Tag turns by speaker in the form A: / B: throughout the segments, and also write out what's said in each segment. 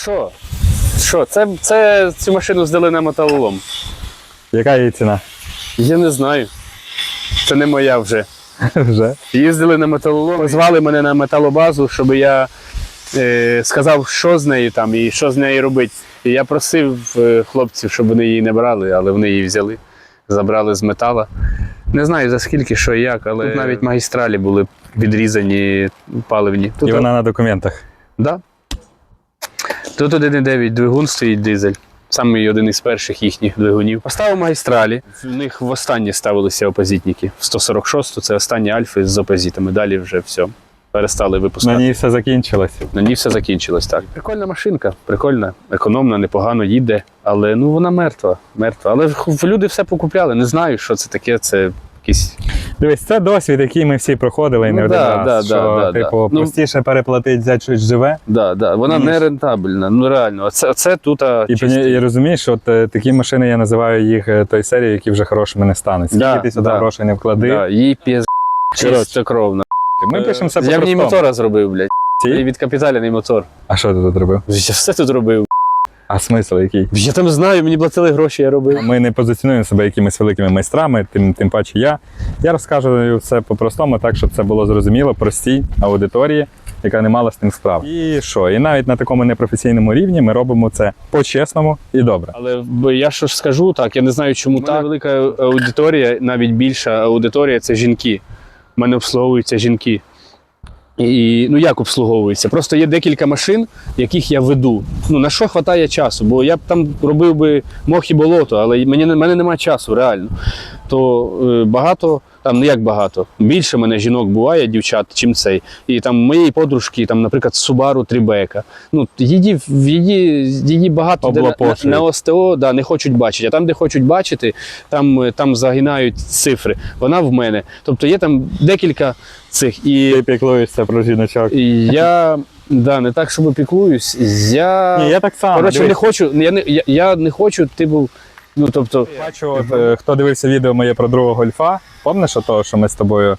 A: що? Що? Це, це цю машину здали на металолом.
B: Яка її ціна?
A: Я не знаю. Це не моя вже.
B: Вже.
A: Їздили на металолом, позвали мене на металобазу, щоб я е, сказав, що з нею там і що з нею робити. І я просив е, хлопців, щоб вони її не брали, але вони її взяли, забрали з метала. Не знаю за скільки, що і як, але тут навіть магістралі були відрізані паливні. Тут,
B: І вона на документах.
A: да. Тут 1,9 двигун стоїть дизель. Саме один із перших їхніх двигунів. Поставив магістралі. В них востаннє ставилися опозитники. В 146 це останні альфи з опозитами. Далі вже все. Перестали
B: На
A: випускати.
B: ній все закінчилось.
A: На ній все закінчилось так. Прикольна машинка, прикольна, економна, непогано їде, але ну вона мертва. мертва. Але в- люди все покупляли. Не знаю, що це таке. Це якісь.
B: Дивись, це досвід, який ми всі проходили і
A: Ну
B: не один
A: да,
B: раз.
A: да,
B: що,
A: да, да,
B: типу,
A: да. Ну-
B: простіше переплатити, взяти щось живе.
A: Да, да, вона
B: Ніж.
A: не рентабельна. Ну реально, оце, оце тут. а,
B: І,
A: чисто-
B: і розумієш, от е, такі машини я називаю їх е, той серії, які вже хорошими не стануть. Скільки
A: Да,
B: ти сюди
A: да.
B: грошей не вклади.
A: Да, їй піз чистокровна.
B: Ми пишемо все
A: Я в ній мотора зробив, блядь. І відкапіталений мотор.
B: А що ти тут робив?
A: Я все тут робив.
B: А смисл який?
A: Я там знаю, мені платили гроші, я робив.
B: Ми не позиціонуємо себе якимись великими майстрами, тим, тим паче я. Я розкажу все по-простому, так, щоб це було зрозуміло, простій аудиторії, яка не мала з тим справ. І що? І навіть на такому непрофесійному рівні ми робимо це по-чесному і добре.
A: Але я що ж скажу, так, я не знаю, чому так. велика аудиторія, навіть більша аудиторія це жінки. У мене обслуговуються жінки. І ну як обслуговується? Просто є декілька машин, яких я веду. Ну на що вистачає часу? Бо я б там робив би мох і болото, але мені не- мене немає часу, реально. То е, багато, там ну як багато, більше мене жінок буває, дівчат, чим цей. І там моєї подружки, там, наприклад, Subaru Трібека. Ну, її, її, її багато де на, на, на ОСТО да, не хочуть бачити. А там, де хочуть бачити, там, е, там загинають цифри. Вона в мене. Тобто є там декілька цих. І,
B: Ти піклуєшся про жіночок.
A: і я да, не так, щоб піклуюсь. Я,
B: Ні, я так само.
A: коротше, не хочу, я не, я, я не хочу, типу, ну тобто.
B: Бачу, от, е, хто дивився відео моє про другого гольфа, пам'ятаєш того, що ми з тобою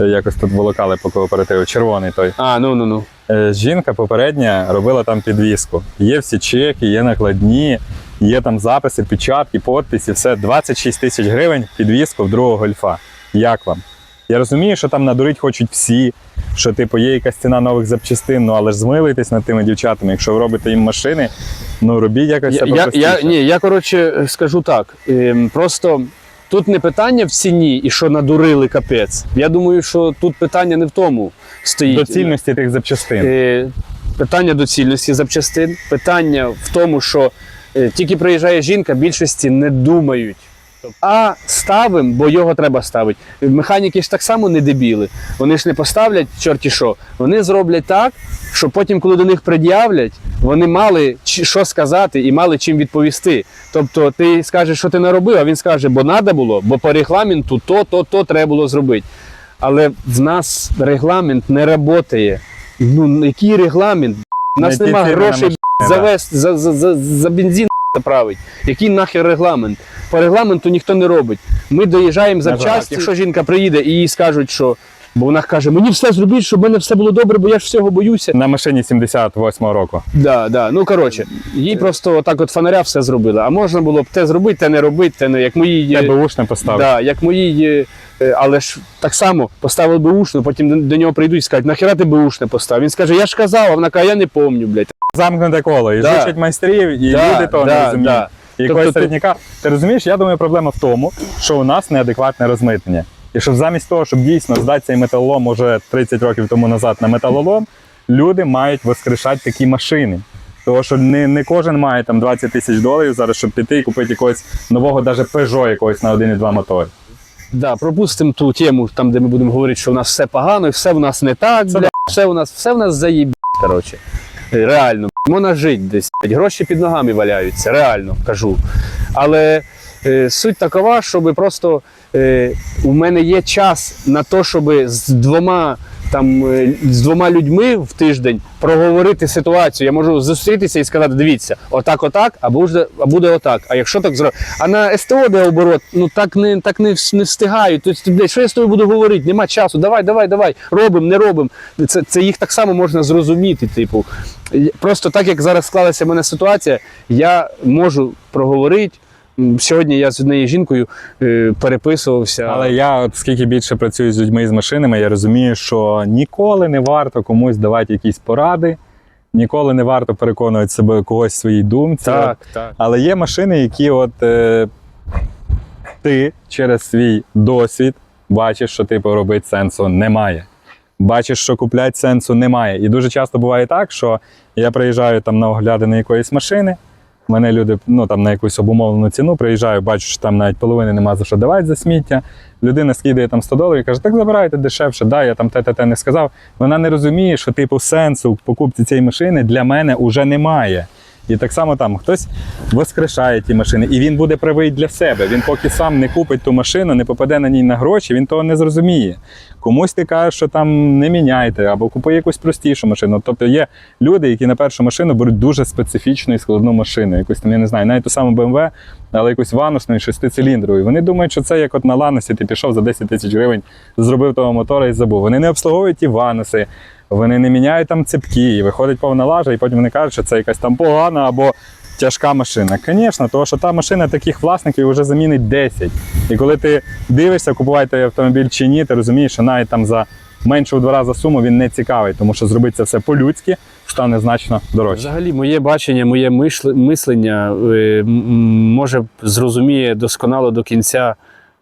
B: е, якось тут волокали по кооперативу, червоний той.
A: А, ну ну ну.
B: Е, Жінка попередня робила там підвіску. Є всі чеки, є накладні, є там записи, печатки, подписи, все 26 тисяч гривень підвіску в другого гольфа. Як вам? Я розумію, що там надурить хочуть всі, що типу є якась ціна нових запчастин, ну але ж змилуйтесь над тими дівчатами. Якщо ви робите їм машини, ну робіть якось
A: Я, я, я, ні, я коротше скажу так. ем, Просто тут не питання в ціні і що надурили капець. Я думаю, що тут питання не в тому стоїть.
B: доцільності тих запчастин.
A: Е, Питання доцільності запчастин, питання в тому, що е, тільки приїжджає жінка, більшості не думають. А ставимо, бо його треба ставити. Механіки ж так само не дебіли. Вони ж не поставлять чорті що. Вони зроблять так, що потім, коли до них пред'являть, вони мали що сказати і мали чим відповісти. Тобто ти скажеш, що ти не робив, а він скаже, бо треба було, бо по регламенту то, то, то треба було зробити. Але в нас регламент не працює. Ну, який регламент? У нас
B: Знайти
A: нема
B: ціни на
A: грошей завести за, за, за, за бензин заправити. Який нахер регламент? По регламенту ніхто не робить. Ми доїжджаємо завчасно. Якщо жінка приїде і їй скажуть, що. Бо вона каже, мені все зробіть, щоб в мене все було добре, бо я ж всього боюся.
B: На машині 78-го року.
A: Да, да. Ну коротше, їй просто отак от фонаря все зробили. А можна було б те зробити, те не робити, те не як моїй. Е,
B: бушне поставив.
A: Да, як моїй, е, е, але ж так само поставили беушну, потім до, нього прийдуть і скажуть, нахера ти беушне поставив? Він скаже, я ж казав, а вона каже, я не помню, блядь.
B: Замкнуте коло. І
A: Да.
B: зучать майстрів, і
A: Да,
B: люди того
A: да,
B: не розуміють.
A: да.
B: І
A: Тобто
B: середняка. Ти розумієш, я думаю, проблема в тому, що у нас неадекватне розмитнення. І щоб замість того, щоб дійсно здати цей металолом уже 30 років тому назад на металолом, люди мають воскрешати такі машини. Тому що не, не кожен має там 20 тисяч доларів зараз, щоб піти і купити якогось нового, навіть Peugeot якогось на 1,2 мотор.
A: Да, пропустимо ту тему, там, де ми будемо говорити, що в нас все погано, і все в нас не так, бля, все у нас, все в нас заїб, коротше. Реально, можна жити десь, гроші під ногами валяються, реально кажу. Але е, суть такова, щоб просто е, у мене є час на те, щоб з двома там е, з двома людьми в тиждень проговорити ситуацію. Я можу зустрітися і сказати: дивіться, отак, отак, а буде, а буде отак. А якщо так зробити. А на СТО, де оборот, ну так не так не, не встигають. Тобто, що я з тобою буду говорити? Нема часу. Давай, давай, давай. Робимо, не робимо. Це, це їх так само можна зрозуміти. Типу, просто так як зараз склалася в мене ситуація, я можу проговорити. Сьогодні я з однією жінкою е, переписувався.
B: Але я, от скільки більше працюю з людьми і з машинами, я розумію, що ніколи не варто комусь давати якісь поради, ніколи не варто переконувати себе когось в своїй думці.
A: так, так.
B: Але є машини, які от е, ти через свій досвід бачиш, що типу робити сенсу немає. Бачиш, що купляти сенсу немає. І дуже часто буває так, що я приїжджаю там на оглядини якоїсь машини. Мене люди ну, там, на якусь обумовлену ціну приїжджаю, бачу, що там навіть половини нема за що давати за сміття. Людина скидає там 100 доларів і каже, так забирайте дешевше, да, я там те, те, те не сказав. Вона не розуміє, що типу сенсу в покупці цієї машини для мене вже немає. І так само там хтось воскрешає ті машини, і він буде правий для себе. Він поки сам не купить ту машину, не попаде на ній на гроші, він того не зрозуміє. Комусь ти кажеш, що там не міняйте, або купи якусь простішу машину. Тобто є люди, які на першу машину беруть дуже специфічну і складну машину. Якусь там, я не знаю, навіть ту саму BMW, але якусь ванусну і шестициліндрову. Вони думають, що це як от на Ланосі, ти пішов за 10 тисяч гривень, зробив того мотора і забув. Вони не обслуговують ті вануси, вони не міняють там цепки, і виходить повна лажа, і потім вони кажуть, що це якась там погана або тяжка машина. Звісно, тому що та машина таких власників вже замінить 10. І коли ти дивишся, купувати автомобіль чи ні, ти розумієш, що навіть там за меншу в два рази суму він не цікавий, тому що зробити це все по-людськи стане значно дорожче.
A: Взагалі, моє бачення, моє мислення е, може зрозуміє досконало до кінця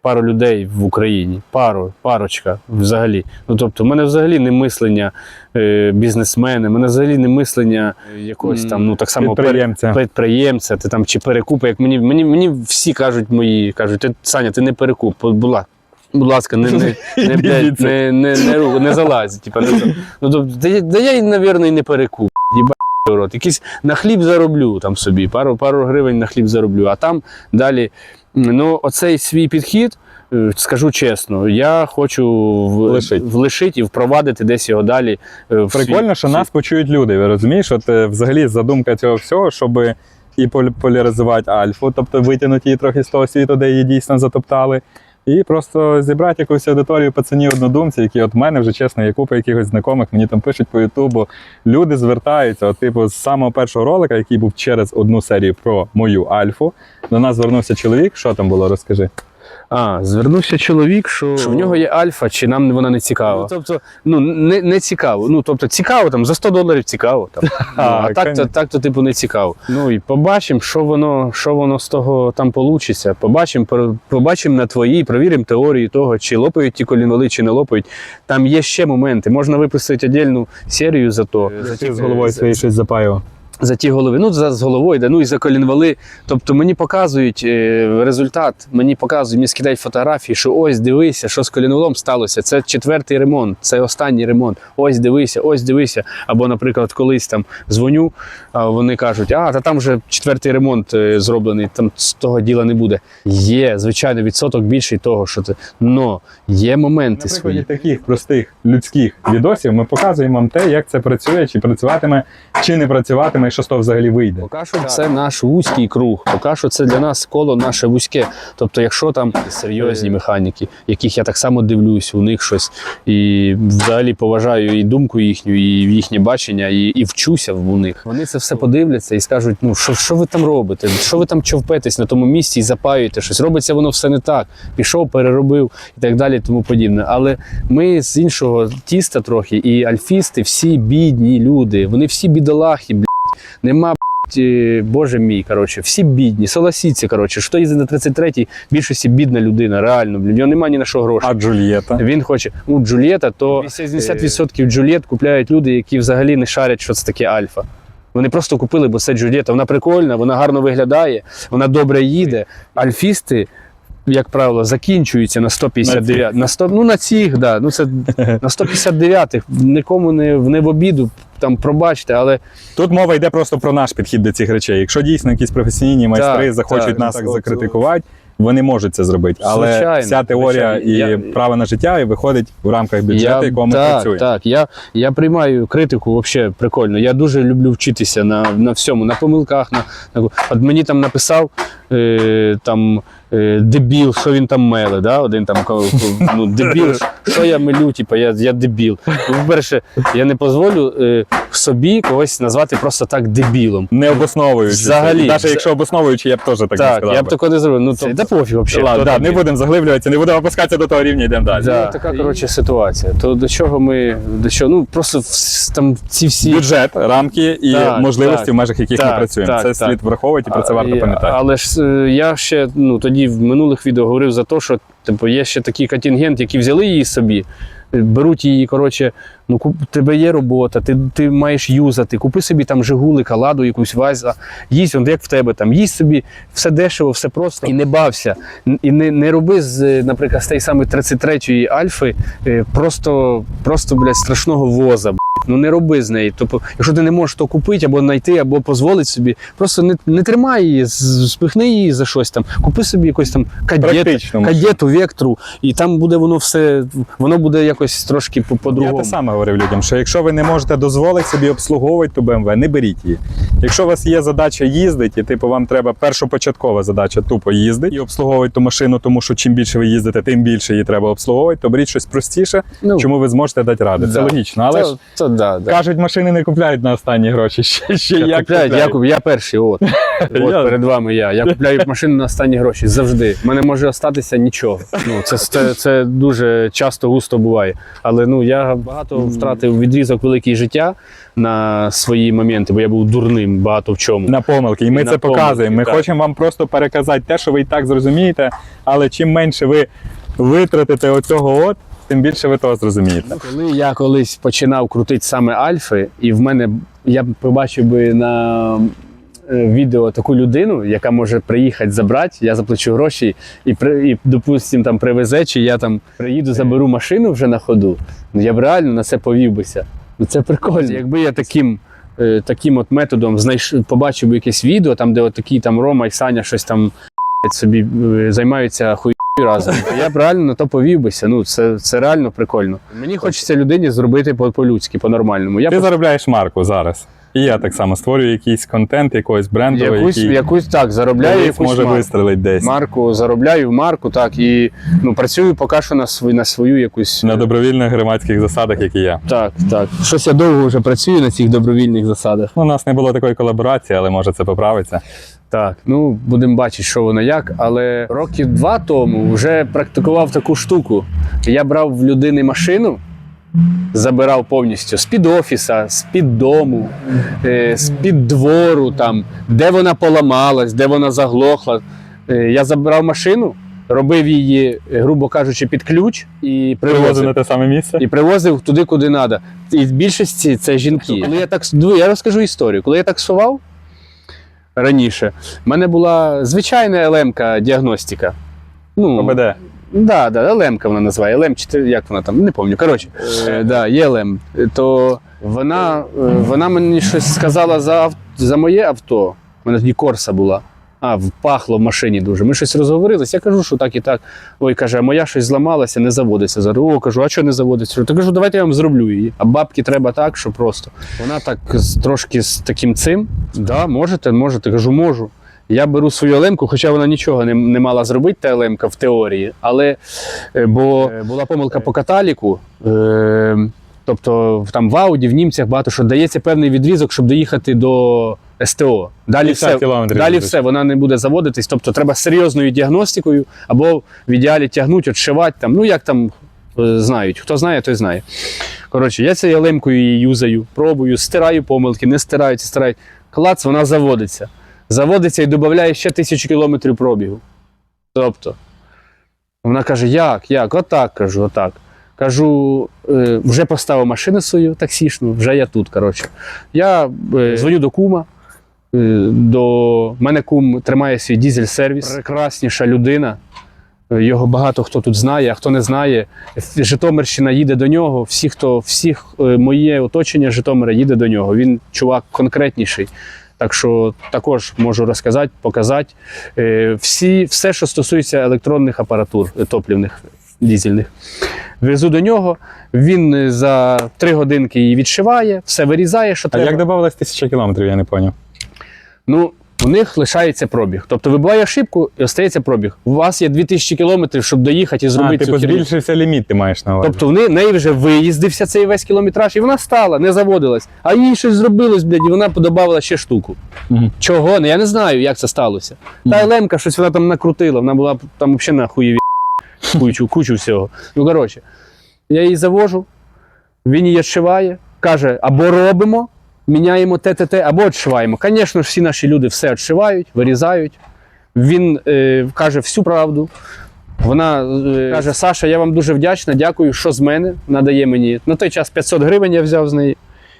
A: пару людей в Україні. Пару, парочка взагалі. Ну тобто, в мене взагалі не мислення е, бізнесмена, в мене взагалі не мислення якогось там, ну так само
B: Підприємця.
A: підприємця, ти там чи перекупи. Як мені, мені, мені всі кажуть мої, кажуть, ти Саня, ти не перекуп, ласка. Будь ласка, не, не, не, блядь, не, не, не, не залазь. Типа, не, ну, тобто, да, да я, навірно, і не перекуп. Їба рот. Якийсь на хліб зароблю там собі, пару, пару гривень на хліб зароблю, а там далі. Ну, оцей свій підхід, е, скажу чесно, я хочу влишити і впровадити десь його далі. е, в свій-
B: Прикольно, що
A: свій-
B: нас почують люди. Ви розумієш? От е, взагалі задумка цього всього, щоб і поляризувати альфу, тобто витягнути її трохи з того світу, де її дійсно затоптали. І просто зібрати якусь аудиторію пацанів однодумців, які от мене вже чесно, є купа якихось знайомих, мені там пишуть по Ютубу. Люди звертаються, от, типу, з самого першого ролика, який був через одну серію про мою альфу. До нас звернувся чоловік. Що там було, розкажи.
A: А, звернувся чоловік, що, в нього є альфа, чи нам вона не цікава. Ну, тобто, ну, не, не цікаво. Ну, тобто, цікаво, там, за 100 доларів цікаво. Там. Ну, а так, то, так, то, типу, не цікаво. Ну і побачимо, що воно, що воно з того там вийде. Побачимо, побачимо на твоїй, провіримо теорію того, чи лопають ті колінвали, чи не лопають. Там є ще моменти. Можна випустити віддільну серію за то. За ті-
B: з головою своєю щось запаював.
A: За ті голови. Ну, за з головою, да, ну і за колінвали. Тобто мені показують е, результат, мені показують, мені скидають фотографії, що ось дивися, що з колінвалом сталося. Це четвертий ремонт, це останній ремонт. Ось дивися, ось дивися. Або, наприклад, колись там дзвоню, а вони кажуть, а та там вже четвертий ремонт е, зроблений, там з того діла не буде. Є, звичайно, відсоток більший того, що це. Но є моменти
B: На
A: свої.
B: таких простих людських відосів ми показуємо вам те, як це працює, чи працюватиме, чи не працюватиме, і що з того взагалі вийде.
A: Поки що це наш вузький круг. Поки що це для нас коло наше вузьке. Тобто, якщо там серйозні механіки, яких я так само дивлюсь, у них щось і взагалі поважаю і думку їхню, і їхнє бачення, і, і вчуся в них. Вони це все подивляться і скажуть: ну що, що ви там робите? Що ви там човпетесь на тому місці і запаюєте щось? Робиться воно все не так. Пішов, переробив і так далі, тому подібне. Але ми з іншого тіста трохи, і альфісти всі бідні люди, вони всі бідолахи. Нема, е, боже мій, коротше, всі бідні, солосіці, коротше, що їздить на 33-й, більшості бідна людина, реально, блін, в нього немає ні на що грошей.
B: А Джульєта?
A: Він хоче, ну, Джульєта, то 80% Джульєт купляють люди, які взагалі не шарять, що це таке альфа. Вони просто купили, бо це Джульєта. Вона прикольна, вона гарно виглядає, вона добре їде. Альфісти, як правило, закінчуються на 159. На 100, ну на цих, да. Ну це на 159-х. Нікому не, в не в обіду, там пробачте, але
B: Тут мова йде просто про наш підхід до цих речей. Якщо дійсно якісь професійні майстри
A: Так,
B: захочуть
A: так,
B: нас
A: так,
B: закритикувати, вони можуть це зробити. Але
A: Звичайно,
B: вся теорія
A: звичайно.
B: і
A: Я-
B: право на життя і виходить в рамках бюджету, якого ми
A: так,
B: працюємо.
A: Так, я, я приймаю критику взагалі прикольно. Я дуже люблю вчитися на, на всьому, на помилках. На, на... От мені там написав е, там, дебіл, що він там меле. Да? Один там ну, дебіл, що я мелю, типу, я, я дебіл. По-перше, я не дозволю е, собі когось назвати просто так дебілом.
B: Не обосновуючи.
A: Взагалі.
B: Навіть якщо обосновуючи, я б теж так, не сказав.
A: я б
B: би.
A: такого не зробив. Ну, це, да пофіг взагалі.
B: Ладно, да, не будемо заглиблюватися, не будемо опускатися до того рівня, йдемо далі.
A: Да.
B: Ну,
A: така коротше ситуація. То до чого ми до чого? Ну просто там ці всі
B: Бюджет, рамки і
A: Так,
B: можливості,
A: так.
B: в межах яких ми працюємо.
A: так,
B: це
A: так.
B: слід враховувати і про це варто пам'ятати.
A: Але ж е, я ще ну, тоді в минулих відео говорив за те, що типу, є ще такий контингент, які взяли її собі, беруть її, коротше, ну куп, тебе є робота, ти, ти маєш юзати, купи собі там жигулика, ладу, якусь ваза, їсть, он, як в тебе там, їсть собі все дешево, все просто. І не бався. І не, не роби з, наприклад, з тієї самої 33-ї альфи е, просто, просто блядь, страшного воза. Ну не роби з неї. Тобто, якщо ти не можеш то купити або знайти, або дозволити собі, просто не, не тримай її, спихни її за щось там. Купи собі якось там кадет, кадету, вектру, і там буде воно все, воно буде якось трошки по-
B: Я
A: по-другому.
B: те саме говорив людям, що якщо ви не можете дозволити собі обслуговувати ту BMW, не беріть її. Якщо у вас є задача їздити, і типу вам треба першопочаткова задача тупо їздити і обслуговувати ту машину, тому що чим більше ви їздите, тим більше її треба обслуговувати, то беріть щось простіше,
A: Ну,
B: чому ви зможете дати ради. Це логічно. Але
A: це,
B: ж
A: це, да, да.
B: кажуть, машини не купляють на останні гроші. Ще, ще як
A: купляють, я, куп- я перший, от. от
B: Я-
A: перед вами я. Я купляю машину на останні гроші завжди. У мене може остатися нічого. Ну, це, це, це дуже часто густо буває. Але ну, я багато втратив відрізок великий життя на свої моменти, бо я був дурним багато в чому.
B: на помилки. І ми
A: на
B: це показуємо. Ми
A: так.
B: хочемо вам просто переказати те, що ви і так зрозумієте, але чим менше ви витратите оцього от, тим більше ви того зрозумієте.
A: Коли я колись починав крутити саме альфи, і в мене я побачив би на відео таку людину, яка може приїхати забрати, я заплачу гроші і, при, і допустим, там привезе, чи я там приїду, заберу машину вже на ходу. Ну я б реально на це повів бися. Ну це прикольно. Якби я таким. е, Таким от методом знайшов, побачив би якесь відео, там, де от такі там Рома і Саня щось там собі е, займаються хуй разом. Я б реально на то повів бися. Ну, це, це реально прикольно. Мені хочеться людині зробити по- по-людськи, по-нормальному. Я
B: Ти
A: по-
B: заробляєш марку зараз. І я так само створюю якийсь контент, якогось брендовий,
A: якусь,
B: який
A: якусь так заробляю якусь
B: може
A: марку.
B: вистрелити десь.
A: марку, заробляю марку, так, і ну, працюю поки що на, свою, на свою якусь.
B: На добровільних громадських засадах, як і я.
A: Так, так. Щось я довго вже працюю на цих добровільних засадах.
B: Ну, у нас не було такої колаборації, але може це поправиться.
A: Так, ну будемо бачити, що воно як. Але років два тому вже практикував таку штуку. Я брав в людини машину, забирав повністю з-під офіса, з-під дому, е, з-під двору, там, де вона поламалась, де вона заглохла. Е, Я забирав машину, робив її, грубо кажучи, під ключ і
B: Привозив
A: привозив.
B: на те саме місце.
A: І привозив туди, куди треба. І в більшості це жінки. Коли я так ну, я розкажу історію. Коли я таксував раніше, в мене була звичайна ЛМ-ка діагностика. Ну,
B: ОБД.
A: Да, да, ЛМ-ка вона називає. ЛМ, чи ти- як вона там, не пам'ятаю. Коротше, е, да, є ЛМ. То вона, е, вона мені щось сказала за, ав- за моє авто. У мене тоді корса була. А, впахло в машині дуже. Ми щось розговорились. Я кажу, що так і так. Ой, каже, а моя щось зламалася, не заводиться. Зараз. О, кажу, а що не заводиться? Та кажу, давайте я вам зроблю її. А бабки треба так, що просто. Вона так з- трошки з таким цим. Да, можете, можете. Кажу, можу. Я беру свою лемку, хоча вона нічого не, не мала зробити, та лемка в теорії, але е, бо е, була помилка по каталіку. Е, тобто там в Ауді, в німцях багато що дається певний відрізок, щоб доїхати до СТО. Далі все, далі все, вона не буде заводитись. Тобто треба серйозною діагностикою або в ідеалі тягнути, отшивати там. Ну як там е, знають. Хто знає, той знає. Коротше, я цією лемкою її юзаю, пробую, стираю помилки, не стираю, стирають. Клац, вона заводиться. Заводиться і додає ще тисячу кілометрів пробігу. Тобто, вона каже: як, як? Отак кажу, отак. Кажу, е, вже поставив машину свою таксішну, вже я тут. Коротше. Я е, дзвоню до кума. е, До мене кум тримає свій дізель-сервіс. Прекрасніша людина. Його багато хто тут знає, а хто не знає, Житомирщина їде до нього. Всі, хто всіх моє оточення Житомира їде до нього. Він чувак конкретніший. Так що також можу розказати, показати. Е, Всі, все, що стосується електронних апаратур е, топлівних, дізельних. Везу до нього, він е, за три годинки її відшиває, все вирізає, що
B: А
A: треба.
B: як додавалось тисяча кілометрів, я не зрозумів.
A: Ну, у них лишається пробіг. Тобто вибиває ошибку і остається пробіг. У вас є 2000 кілометрів, щоб доїхати і
B: А,
A: зробити
B: типу,
A: цю херню.
B: збільшився ліміт, ти маєш на увазі.
A: Тобто вони неї вже виїздився цей весь кілометраж, і вона стала, не заводилась. А їй щось зробилось, блядь, і вона подобавила ще штуку.
B: Мгм.
A: Чого? Ну, я не знаю, як це сталося. Та
B: Мгм.
A: Елемка щось вона там накрутила, вона була там взагалі на хуєві кучу, кучу всього. Ну, коротше, я її завожу, він її відшиває, каже, або робимо, міняємо ТТТ, або відшиваємо. Звісно всі наші люди все відшивають, вирізають. Він е, каже всю правду. Вона е, каже: Саша, я вам дуже вдячна, дякую, що з мене надає мені. На той час 500 гривень я взяв з неї.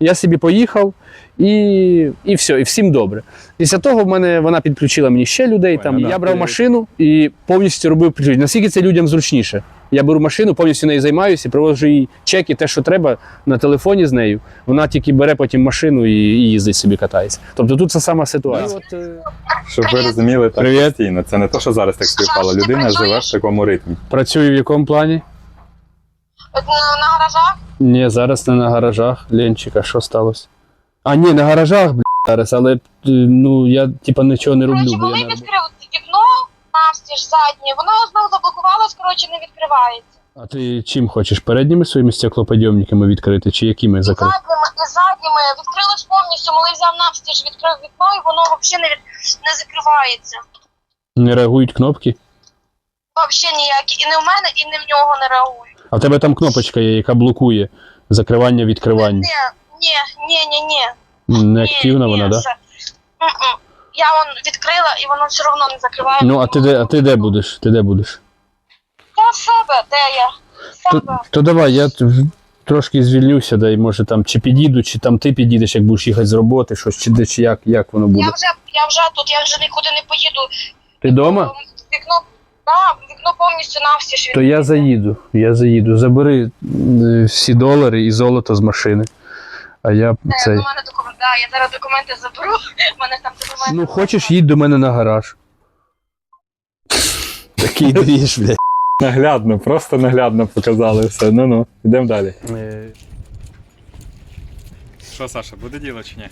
A: Я собі поїхав і, і все, і всім добре. Після того в мене вона підключила мені ще людей. Там
B: Понял, да.
A: я брав машину і повністю робив підключення. Наскільки це людям зручніше? Я беру машину, повністю нею займаюся, привожу їй чеки, те, що треба на телефоні з нею. Вона тільки бере потім машину і, і їздить собі катається. Тобто тут це сама ситуація.
B: Щоб ви розуміли, так
A: Привіт.
B: постійно. Це не то, що зараз так співпало. Людина живе в такому ритмі.
A: Працюю в якому плані?
C: На, на гаражах
A: Ні, зараз не на гаражах. Ленчика, що сталося? А, ні, на гаражах, блядь, зараз, але е, ну я типа нічого не роблю, бо я не роблю.
C: Навстіж заднє, воно знову заблокувалось, коротше, не відкривається.
A: А ти чим хочеш? Передніми своїми стеклоподйомниками відкрити, чи якими закрити?
C: задніми, і задніми відкрилось повністю, коли взяв навстіж, відкрив вікно, і воно взагалі не, від... не закривається.
A: Не реагують кнопки?
C: Взагалі ніякі. І не в мене, і не в нього не реагують.
A: А в тебе там кнопочка є, яка блокує закривання, відкривання.
C: Ні, ні, ні, ні, ні.
A: Не активна
C: ні,
A: вона, так? Да?
C: Я вон відкрила, і воно все одно не закриває.
A: Ну, а ти де, а ти де будеш? Ти де будеш?
C: Я в себе, де я? В
A: То,
C: себе.
A: то давай, я т- трошки звільнюся, да, і може там чи підійду, чи там ти підійдеш, як будеш їхати з роботи, щось, чи де, чи як, як воно буде.
C: Я вже, я вже тут, я вже нікуди не поїду.
A: Ти вдома?
C: Вікно, да, вікно повністю навстіж.
A: То я заїду, я заїду. Забери е, всі долари і золото з машини. А я
C: Не,
A: цей.
C: У мене документ. да, я зараз документи заберу. У мене там документи.
A: Ну, хочеш, їдь до мене на гараж. Такий двіж, блядь.
B: Наглядно, просто наглядно показали все. Ну ну, йдемо далі. Що, Саша, буде діло чи ні?